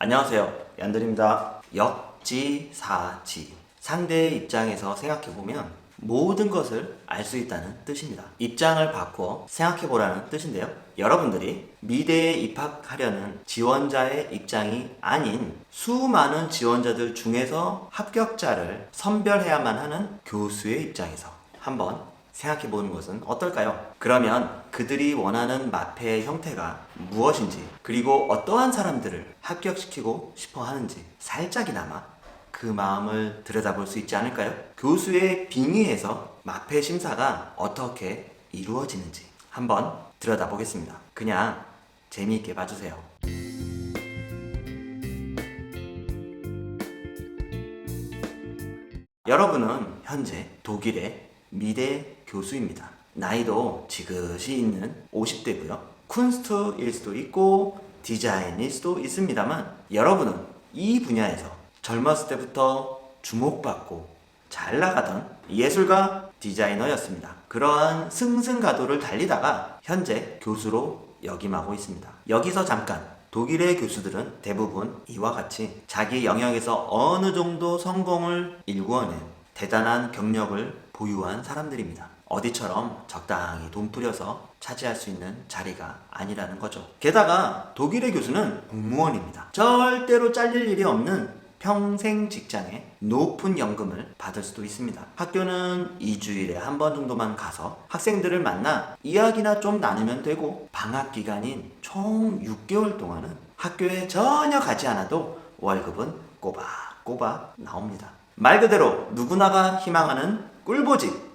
안녕하세요. 얀들입니다. 역지사지. 상대의 입장에서 생각해보면 모든 것을 알 수 있다는 뜻입니다. 입장을 바꿔 생각해보라는 뜻인데요. 여러분들이 미대에 입학하려는 지원자의 입장이 아닌 수많은 지원자들 중에서 합격자를 선별해야만 하는 교수의 입장에서 한번 생각해 보는 것은 어떨까요? 그러면 그들이 원하는 마페의 형태가 무엇인지, 그리고 어떠한 사람들을 합격시키고 싶어 하는지 살짝이나마 그 마음을 들여다볼 수 있지 않을까요? 교수의 빙의에서 마페 심사가 어떻게 이루어지는지 한번 들여다보겠습니다. 그냥 재미있게 봐주세요. 여러분은 현재 독일의 미대 교수입니다. 나이도 지긋이 있는 50대고요. 쿤스트일 수도 있고 디자인일 수도 있습니다만 여러분은 이 분야에서 젊었을 때부터 주목받고 잘 나가던 예술가 디자이너였습니다. 그러한 승승가도를 달리다가 현재 교수로 역임하고 있습니다. 여기서 잠깐 독일의 교수들은 대부분 이와 같이 자기 영역에서 어느 정도 성공을 일구어낸 대단한 경력을 보유한 사람들입니다. 어디처럼 적당히 돈 뿌려서 차지할 수 있는 자리가 아니라는 거죠. 게다가 독일의 교수는 공무원입니다. 절대로 잘릴 일이 없는 평생 직장에 높은 연금을 받을 수도 있습니다. 학교는 2주일에 한 번 정도만 가서 학생들을 만나 이야기나 좀 나누면 되고 방학 기간인 총 6개월 동안은 학교에 전혀 가지 않아도 월급은 꼬박꼬박 나옵니다. 말 그대로 누구나가 희망하는 꿀보직.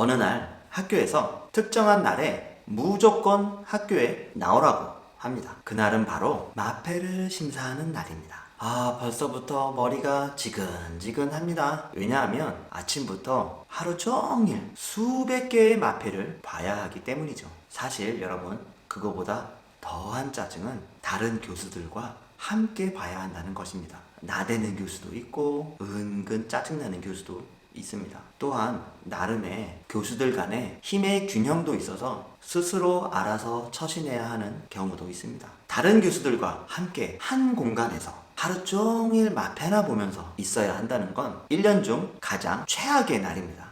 어느 날 학교에서 특정한 날에 무조건 학교에 나오라고 합니다. 그날은 바로 마페를 심사하는 날입니다. 아, 벌써부터 머리가 지근지근합니다. 왜냐하면 아침부터 하루 종일 수백 개의 마페를 봐야 하기 때문이죠. 사실 여러분, 그거보다 더한 짜증은 다른 교수들과 함께 봐야 한다는 것입니다. 나대는 교수도 있고, 은근 짜증나는 교수도 있습니다. 또한 나름의 교수들 간의 힘의 균형도 있어서 스스로 알아서 처신해야 하는 경우도 있습니다. 다른 교수들과 함께 한 공간에서 하루 종일 마페나 보면서 있어야 한다는 건 1년 중 가장 최악의 날입니다.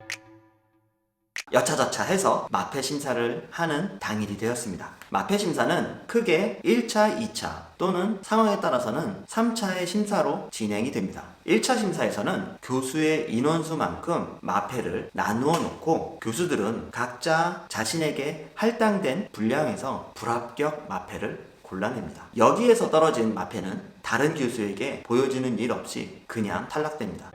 여차저차 해서 마페 심사를 하는 당일이 되었습니다. 마페 심사는 크게 1차, 2차 또는 상황에 따라서는 3차의 심사로 진행이 됩니다. 1차 심사에서는 교수의 인원수만큼 마페를 나누어 놓고 교수들은 각자 자신에게 할당된 분량에서 불합격 마페를 골라냅니다. 여기에서 떨어진 마페는 다른 교수에게 보여주는 일 없이 그냥 탈락됩니다.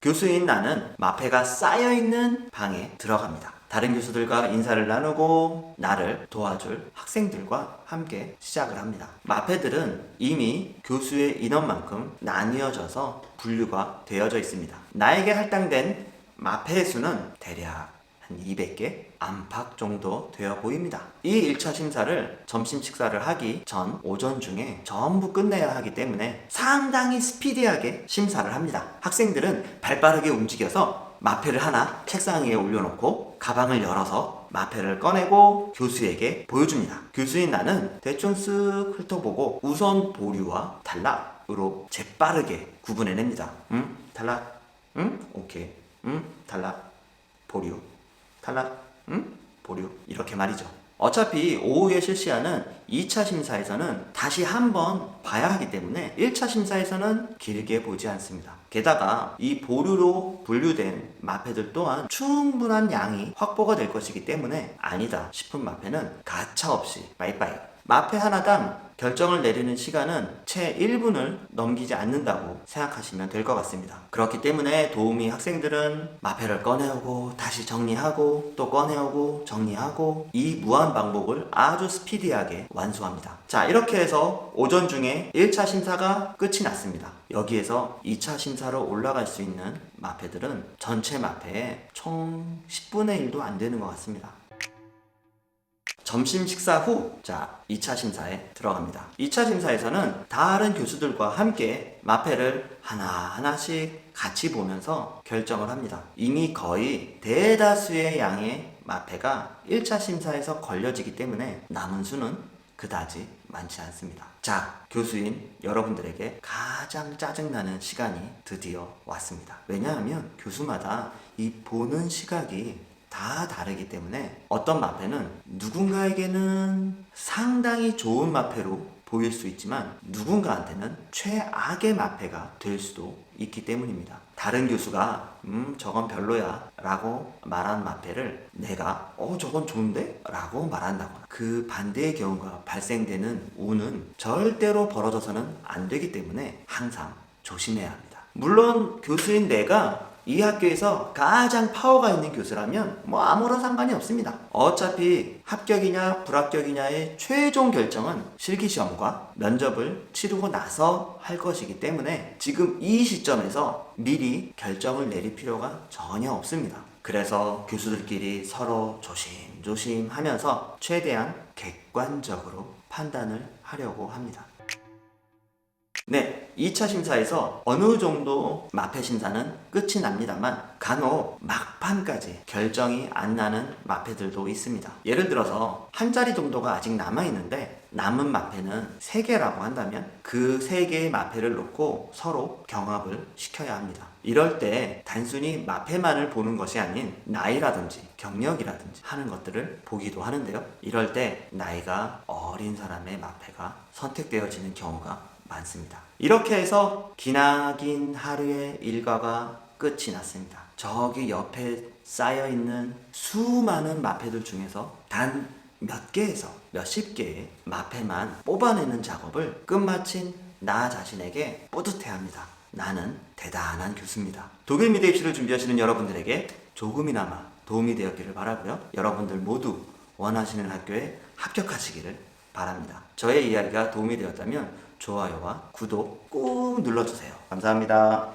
교수인 나는 마페가 쌓여있는 방에 들어갑니다. 다른 교수들과 인사를 나누고 나를 도와줄 학생들과 함께 시작을 합니다. 마페들은 이미 교수의 인원만큼 나뉘어져서 분류가 되어져 있습니다. 나에게 할당된 마페의 수는 대략 한 200개 안팎 정도 되어 보입니다. 이 1차 심사를 점심 식사를 하기 전 오전 중에 전부 끝내야 하기 때문에 상당히 스피디하게 심사를 합니다. 학생들은 발빠르게 움직여서 마페를 하나 책상 위에 올려놓고 가방을 열어서 마페를 꺼내고 교수에게 보여줍니다. 교수인 나는 대충 쓱 훑어보고 우선 보류와 탈락으로 재빠르게 구분해냅니다. 응? 탈락? 응? 오케이. 응? 탈락? 보류. 탈락? 응? 보류. 이렇게 말이죠. 어차피 오후에 실시하는 2차 심사에서는 다시 한번 봐야 하기 때문에 1차 심사에서는 길게 보지 않습니다. 게다가 이 보류로 분류된 마페들 또한 충분한 양이 확보가 될 것이기 때문에 아니다 싶은 마페는 가차없이 빠이빠이. 마페 하나당 결정을 내리는 시간은 채 1분을 넘기지 않는다고 생각하시면 될 것 같습니다. 그렇기 때문에 도우미 학생들은 마페를 꺼내오고 다시 정리하고 또 꺼내오고 정리하고 이 무한 반복을 아주 스피디하게 완수합니다. 자, 이렇게 해서 오전 중에 1차 심사가 끝이 났습니다. 여기에서 2차 심사로 올라갈 수 있는 마페들은 전체 마페의 총 10분의 1도 안 되는 것 같습니다. 점심 식사 후, 자, 2차 심사에 들어갑니다. 2차 심사에서는 다른 교수들과 함께 마페를 하나하나씩 같이 보면서 결정을 합니다. 이미 거의 대다수의 양의 마페가 1차 심사에서 걸려지기 때문에 남은 수는 그다지 많지 않습니다. 자, 교수인 여러분들에게 가장 짜증나는 시간이 드디어 왔습니다. 왜냐하면 교수마다 이 보는 시각이 다 다르기 때문에 어떤 마패는 누군가에게는 상당히 좋은 마패로 보일 수 있지만 누군가한테는 최악의 마패가 될 수도 있기 때문입니다. 다른 교수가 음 저건 별로야 라고 말한 마패를 내가 어 저건 좋은데? 라고 말한다거나 그 반대의 경우가 발생되는 우는 절대로 벌어져서는 안 되기 때문에 항상 조심해야 합니다. 물론 교수인 내가 이 학교에서 가장 파워가 있는 교수라면 뭐 아무런 상관이 없습니다. 어차피 합격이냐 불합격이냐의 최종 결정은 실기시험과 면접을 치르고 나서 할 것이기 때문에 지금 이 시점에서 미리 결정을 내릴 필요가 전혀 없습니다. 그래서 교수들끼리 서로 조심조심 하면서 최대한 객관적으로 판단을 하려고 합니다. 네, 2차 심사에서 어느 정도 마패 심사는 끝이 납니다만 간혹 막판까지 결정이 안 나는 마패들도 있습니다. 예를 들어서 한 자리 정도가 아직 남아 있는데 남은 마패는 3개라고 한다면 그 3개의 마패를 놓고 서로 경합을 시켜야 합니다. 이럴 때 단순히 마패만을 보는 것이 아닌 나이라든지 경력이라든지 하는 것들을 보기도 하는데요. 이럴 때 나이가 어린 사람의 마패가 선택되어지는 경우가 많습니다. 이렇게 해서 기나긴 하루의 일과가 끝이 났습니다. 저기 옆에 쌓여 있는 수많은 마패들 중에서 단 몇 개에서 몇십 개의 마패만 뽑아내는 작업을 끝마친 나 자신에게 뿌듯해 합니다. 나는 대단한 교수입니다. 독일 미대 입시를 준비하시는 여러분들에게 조금이나마 도움이 되었기를 바라고요. 여러분들 모두 원하시는 학교에 합격하시기를 바랍니다. 저의 이야기가 도움이 되었다면 좋아요와 구독 꾹 눌러주세요. 감사합니다.